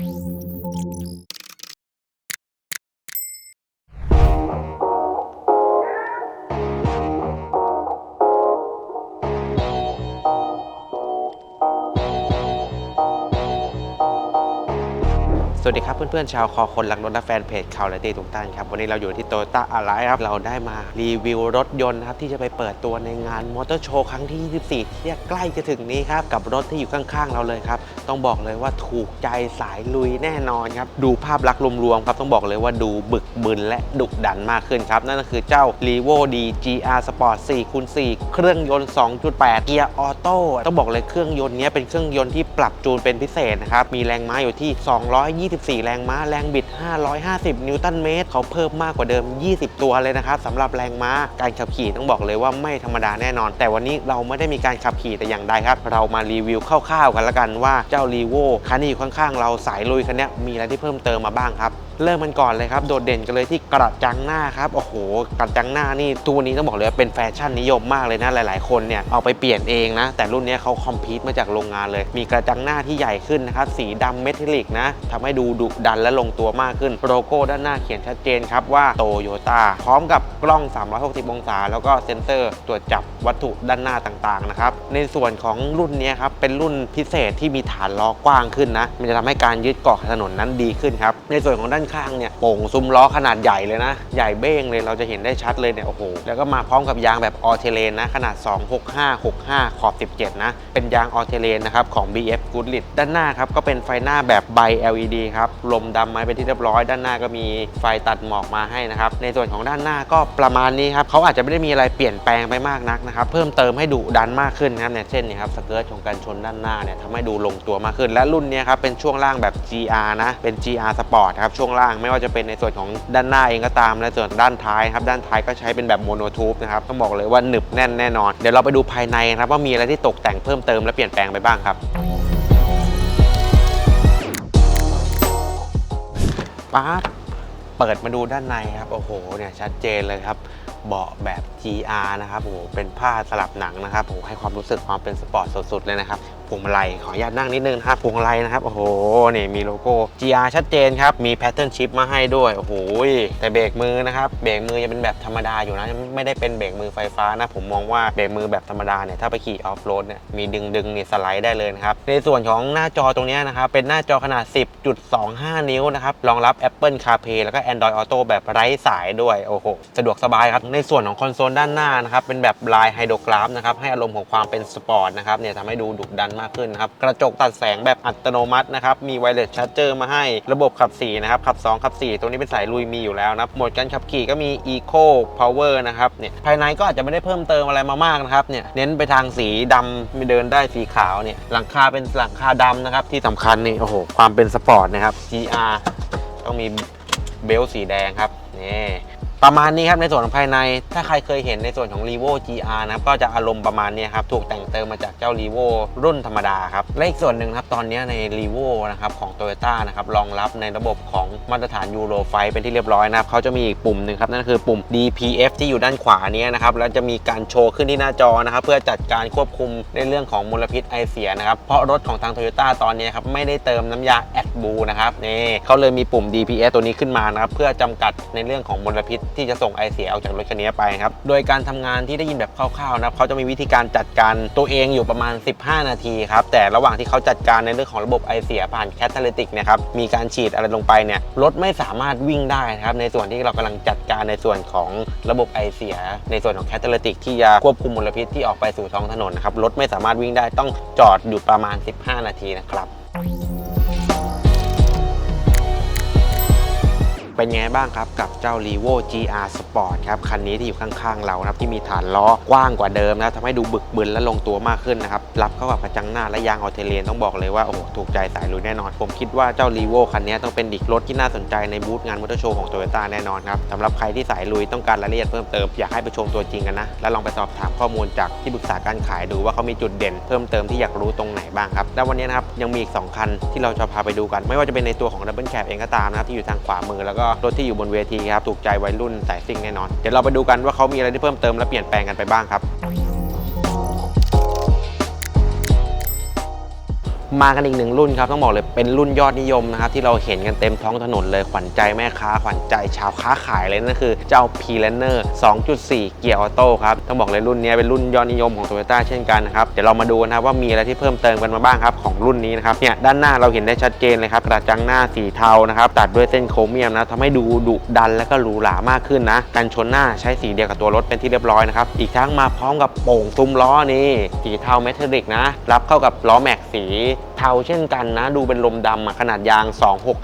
いいね。 สวัสดีครับเพื่อนๆชาวคอคนรักรถและแฟนเพจข่าวและตีทุกท่านครับ วันนี้เราอยู่ที่โตโยต้าอะไรครับ เราได้มารีวิวรถยนต์ครับ ที่จะไปเปิดตัวในงานมอเตอร์โชว์ครั้งที่ 24 ที่ใกล้จะถึงนี้ครับ กับรถที่อยู่ข้างๆ เราเลยครับ ต้องบอกเลยว่าถูกใจสายลุยแน่นอนครับ ดูภาพลักษณ์รวมๆครับ ต้องบอกเลยว่าดูบึกบึนและดุดันมากขึ้นครับ นั่นก็คือเจ้า r e v o D GR Sport 4คูณ4เครื่องยนต์ 2.8 เกียร์ออโต้ต้องบอกเลยเครื่องยนต์นี้เป็นเครื่องยนต์ที่ปรับจูนเป็นพิเศษนะครับมีแรงม้าอยู่ที่224 แรงม้า แรงบิด 550 นิวตันเมตร เขาเพิ่มมากกว่าเดิม 20 ตัวเลยนะครับสำหรับแรงม้า การขับขี่ต้องบอกเลยว่าไม่ธรรมดาแน่นอน แต่วันนี้เราไม่ได้มีการขับขี่แต่อย่างใดครับ เรามารีวิวคร่าวๆกันละกันว่าเจ้ารีโวคันที่อยู่ข้างๆเราสายลุยคันนี้มีอะไรที่เพิ่มเติมมาบ้างครับเริ่มมันก่อนเลยครับ โดดเด่นกันเลยที่กระจังหน้าครับ โอ้โห กระจังหน้านี่ตัวนี้ต้องบอกเลยว่าเป็นแฟชั่นนิยมมากเลยนะ หลาย ๆ คนเนี่ย เอาไปเปลี่ยนเองนะ แต่รุ่นนี้เขาคอมพิวต์มาจากโรงงานเลย มีกระจังหน้าที่ใหญ่ขึ้นนะครับ สีดำเมทัลลิกนะทำให้ดูดุดันและลงตัวมากขึ้น โลโก้ด้านหน้าเขียนชัดเจนครับว่าโตโยต้าพร้อมกับกล้อง 360 องศา แล้วก็เซ็นเซอร์ตรวจจับวัตถุด้านหน้าต่างๆนะครับในส่วนของรุ่นนี้ครับเป็นรุ่นพิเศษที่มีฐานล้อกว้างขึ้นนะมันจะทำให้การยึดเกาะถนนนั้นดีขึ้นครับในส่วนของด้านข้างเนี่ยโป่งซุ้มล้อขนาดใหญ่เลยนะ ใหญ่เบ้งเลยเราจะเห็นได้ชัดเลยเนี่ยโอ้โหแล้วก็มาพร้อมกับยางแบบออเทเลนนะขนาด 265 65 ขอบ 17 นะ เป็นยางออเทเลนนะครับของ BF Goodrich ด้านหน้าครับก็เป็นไฟหน้าแบบใบ LED ครับลมดำมาเป็นที่เรียบร้อย ด้านหน้าก็มีไฟตัดหมอกมาให้นะครับในส่วนของด้านหน้าก็ประมาณนี้ครับเขาอาจจะไม่ได้มีอะไรเปลี่ยนแปลงไปมากนักนะครับเพิ่มเติมให้ดุดันมากขึ้นนะครับเนี่ยเช่นนี่ครับสเกิร์ตของการชนด้านหน้าเนี่ยทำให้ดูลงตัวมากขึ้น และรุ่นนี้ครับเป็นช่วงล่างแบบ GR นะเป็น GR Sport ครับช่วงล่างไม่ว่าจะเป็นในส่วนของด้านหน้าเองก็ตามและส่วนด้านท้ายครับด้านท้ายก็ใช้เป็นแบบโมโนทูบนะครับต้องบอกเลยว่าหนึบแน่นแน่นอน เดี๋ยวเราไปดูภายในครับว่ามีอะไรที่ตกแต่งเพิ่มเติมและเปลี่ยนแปลงไปบ้างครับ ปั๊บเปิดมาดูด้านในครับ โอ้โหเนี่ยชัดเจนเลยครับ เบาะแบบ GR นะครับโอ้โหเป็นผ้าสลับหนังนะครับโอ้โหให้ความรู้สึกความเป็นสปอร์ตสุดๆเลยนะครับพวงมาลัยขออนุญาตนั่งนิดนึงนะครับพวงมาลัยนะครับโอ้โหนี่มีโลโก้ GR ชัดเจนครับมีแพทเทิร์นชิปมาให้ด้วยโอ้โหแต่เบรกมือนะครับเบรกมือจะเป็นแบบธรรมดาอยู่นะไม่ได้เป็นเบรกมือไฟฟ้านะผมมองว่าเบรกมือแบบธรรมดาเนี่ยถ้าไปขี่ออฟโรดเนี่ยมีดึงดึงๆนี่สไลด์ได้เลยนะครับในส่วนของหน้าจอตรงนี้นะครับเป็นหน้าจอขนาด 10.25 นิ้วนะครับรองรับ Apple CarPlay แล้วก็ Android Auto แบบไร้สายด้วยโอ้โหสะดวกสบายครับในส่วนของคอนโซลด้านหน้านะครับเป็นแบบลายไฮโดรกราฟนะครับให้อารมณ์ของความเป็นสปอร์ตนะครับเนี่ยทำให้ดูดุดันมากขึ้นนะครับกระจกตัดแสงแบบอัตโนมัตินะครับมีไวเลสชาร์เจอร์มาให้ระบบขับ4นะครับขับ 2 ขับ 4ตัวนี้เป็นสายลุยมีอยู่แล้วนะโหมดการขับขี่ก็มี Eco Power นะครับเนี่ยภายในก็อาจจะไม่ได้เพิ่มเติมอะไรมามากนะครับเนี่ยเน้นไปทางสีดำมีเดินได้สีขาวเนี่ยหลังคาเป็นหลังคาดำนะครับที่สำคัญนี่โอ้โหความเป็นสปอร์ตนะครับ GR ต้องมีเบลสีแดงครับนี่ ประมาณนี้ครับในส่วนของภายใน ถ้าใครเคยเห็นในส่วนของ r e v o GR นะครับก็จะอารมณ์ประมาณนี้ครับ ถูกแต่งเติมมาจากเจ้า r e v o รุ่นธรรมดาครับ และอีกส่วนหนึ่งครับ ตอนนี้ใน r e v o นะครับของ Toyota นะครับรองรับในระบบของมาตรฐาน Euro 5เป็นที่เรียบร้อยนะครับเขาจะมีอีกปุ่มหนึ่งครับ นั่นคือปุ่ม DPF ที่อยู่ด้านขวานี้นะครับ แล้วจะมีการโชว์ขึ้นที่หน้าจอนะครับเพื่อจัดการควบคุมในเรื่องของมลพิษไอเสียนะครับเพราะรถของทาง Toyota ตอนนี้ครับไม่ได้เติมน้ำยาแอดบูนะครับนี่เขาเลยมีปุ่ม DPF ตัวนี้ขึ้นมานะครับเพื่อจำกัดในเรื่องของมลพิษที่จะส่งไอเสียออกจากรถคันนี้ไปครับ โดยการทำงานที่ได้ยินแบบคร่าวๆนะครับเขาจะมีวิธีการจัดการตัวเองอยู่ประมาณ 15 นาทีครับ แต่ระหว่างที่เขาจัดการในเรื่องของระบบไอเสียผ่านแคตาลิติกนะครับ มีการฉีดอะไรลงไปเนี่ย รถไม่สามารถวิ่งได้นะครับ ในส่วนที่เรากำลังจัดการในส่วนของระบบไอเสีย ในส่วนของแคตาลิติกที่จะควบคุมมลพิษที่ออกไปสู่ท้องถนนนะครับ รถไม่สามารถวิ่งได้ต้องจอดอยู่ประมาณ 15 นาทีนะครับ เป็นไงบ้างครับกับเจ้า r e v o GR Sport ครับคันนี้ที่อยู่ข้างๆเรานะครับที่มีฐานล้อกว้างกว่าเดิมนะทำให้ดูบึกบึนและลงตัวมากขึ้นนะครับรับเข้ากับกระจังหน้าและยางออเทเลียนต้องบอกเลยว่าโอ้โหถูกใจสายลุยแน่นอน ผมคิดว่าเจ้า r e v o คันนี้ต้องเป็นอีกรถที่น่าสนใจในบูธงานมอเตอร์โชว์ของ Toyota แน่นอนครับสำหรับใครที่สายลุยต้องการรายละเอียดเพิ่มเติมอยากให้ไปชมตัวจริงกันนะและลองไปสอบถามข้อมูลจากที่ปรึกษาการขายดูว่าเขามีจุดเด่น เพิ่มเติมที่อยากรู้ตรงไหนบ้างครับและวันนี้นะครับยังมีอีกสองคันที่เราจะพาไปดูกัน ไม่ว่าจะเป็นในตัวของ Double Cab เองก็ตามนะครับที่อยู่ทางขวามือแล้วก็รถที่อยู่บนเวทีครับถูกใจวัยรุ่นสายซิ่งแน่นอน เดี๋ยวเราไปดูกันว่าเขามีอะไรที่เพิ่มเติมและเปลี่ยนแปลงกันไปบ้างครับ มากันอีกหนึ่งรุ่นครับต้องบอกเลยเป็นรุ่นยอดนิยมนะครับที่เราเห็นกันเต็มท้องถนนเลยขวัญใจแม่ค้าขวัญใจชาวค้าขายเลยนั่นคือเจ้า p l a n n e r 2.4 เกียร์ออโต้ครับต้องบอกเลยรุ่นนี้เป็นรุ่นยอดนิยมของ Toyota เช่นกันนะครับเดี๋ยวเรามาดูกันนะครับว่ามีอะไรที่เพิ่มเติมกันมาบ้างครับของรุ่นนี้นะครับเนี่ยด้านหน้าเราเห็นได้ชัดเจนเลยครับกระจังหน้าสีเทานะครับตัดด้วยเส้นโครเมียมนะทำให้ดูดุดันและก็หรูหรามากขึ้นนะกันชนหน้าใช้สีเดียวกับตัวรถเป็นที่เรียบร้อยนะครับอีกทั้งมาพร้อมกับโป่งซุ้มล้อนี่สีเทาเมทัลลิกนะรับเข้ากับล้อแม็กสีเทาเช่นกันนะ ดูเป็นลมดำขนาดยาง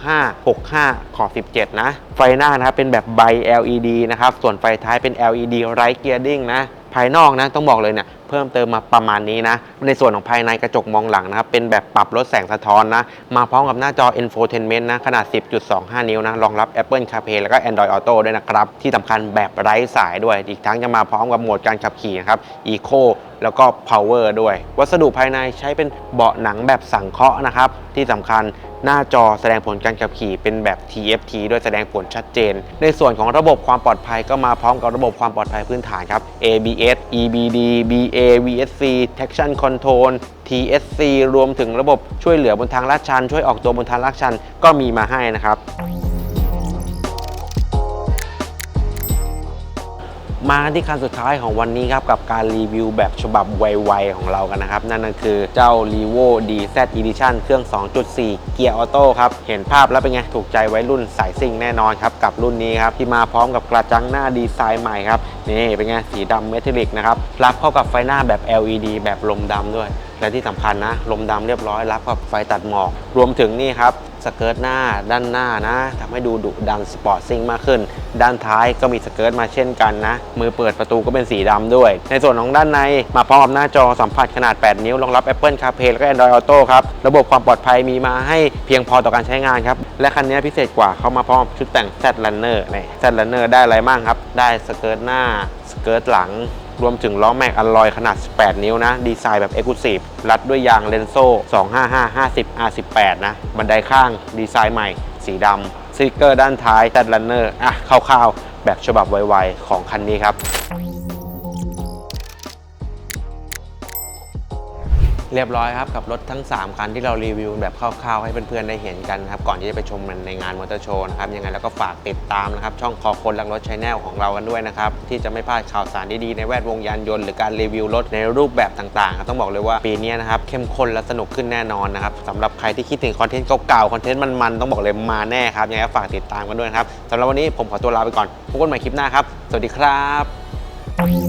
265 65 ขอบ 17 นะ ไฟหน้านะครับเป็นแบบใบ LED นะครับ ส่วนไฟท้ายเป็น LED Right Gearing นะ ภายนอกนะต้องบอกเลยเนี่ย เพิ่มเติมมาประมาณนี้นะ ในส่วนของภายในกระจกมองหลังนะครับ เป็นแบบปรับลดแสงสะท้อนนะ มาพร้อมกับหน้าจอ Infotainment นะ ขนาด 10.25 นิ้วนะ รองรับ Apple CarPlay แล้วก็ Android Auto ด้วยนะครับ ที่สำคัญแบบไร้สายด้วย อีกทั้งจะมาพร้อมกับโหมดการขับขี่นะครับ Eco แล้วก็ Power ด้วย วัสดุภายในใช้เป็นเบาะหนังแบบสังเคราะห์นะครับ ที่สำคัญหน้าจอแสดงผลการขับขี่เป็นแบบ TFT ด้วยแสดงผลชัดเจน ในส่วนของระบบความปลอดภัยก็มาพร้อมกับระบบความปลอดภัยพื้นฐานครับ ABS EBD BA A V S C Traction Control TSC รวมถึงระบบช่วยเหลือบนทางลาดชัน ช่วยออกตัวบนทางลาดชันก็มีมาให้นะครับ มาที่คันสุดท้ายของวันนี้ครับ กับการรีวิวแบบฉบับไวๆของเรากันนะครับ นั่นก็คือเจ้า r e v o DZ Edition เครื่อง 2.4 เกียร์ออโต้ครับ เห็นภาพแล้วเป็นไง ถูกใจไว้รุ่นสายซิ่งแน่นอนครับ กับรุ่นนี้ครับ ที่มาพร้อมกับกระจังหน้าดีไซน์ใหม่ครับ นี่เป็นไง สีดำเมทัลลิกนะครับรับเข้ากับไฟหน้าแบบ LED แบบลมดำด้วยและที่สำคัญนะ ลมดำเรียบร้อยรับกับไฟตัดหมอก รวมถึงนี่ครับ สเกิร์ตหน้าด้านหน้านะทำให้ดูดุดันสปอร์ตซิ่งมากขึ้น ด้านท้ายก็มีสเกิร์ตมาเช่นกันนะ มือเปิดประตูก็เป็นสีดำด้วย ในส่วนของด้านในมาพร้อมกับหน้าจอสัมผัสขนาด 8 นิ้วรองรับ Apple CarPlay แล้วก็ Android Auto ครับ ระบบความปลอดภัยมีมาให้เพียงพอต่อการใช้งานครับ และคันนี้พิเศษกว่าเขามาพร้อมชุดแต่ง Z Runner นี่ Z Runner ได้อะไรบ้างครับ ได้สเกิร์ตหน้าสเกิร์ตหลัง รวมถึงล้อแม็กอลลอยขนาด 18 นิ้วนะ ดีไซน์แบบ e x c l u s i v e รัดด้วยยางเลนโซ่ 255 50 R18 นะ บันไดข้างดีไซน์ใหม่ สีดำสติกเกอร์ด้านท้ายตัดลันเนอร์อะคร่าวๆแบบฉบับไวๆของคันนี้ครับ เรียบร้อยครับกับรถทั้ง 3 คันที่เรารีวิวแบบคร่าวๆให้เพื่อนๆได้เห็นกันครับก่อนที่จะไปชมมันในงานมอเตอร์โชว์นะครับยังไงแล้วก็ฝากติดตามนะครับช่องคอคนรักรถชแนลของเรากันด้วยนะครับที่จะไม่พลาดข่าวสารดีๆในแวดวงยานยนต์หรือการรีวิวรถในรูปแบบต่างๆครับต้องบอกเลยว่าปีนี้นะครับเข้มข้นและสนุกขึ้นแน่นอนนะครับสำหรับใครที่คิดถึงคอนเทนต์เก่าๆคอนเทนต์มันๆต้องบอกเลยมาแน่ครับยังไงก็ฝากติดตามกันด้วยนะครับสำหรับวันนี้ผมขอตัวลาไปก่อนพบกันใหม่คลิปหน้าครับ สวัสดีครับ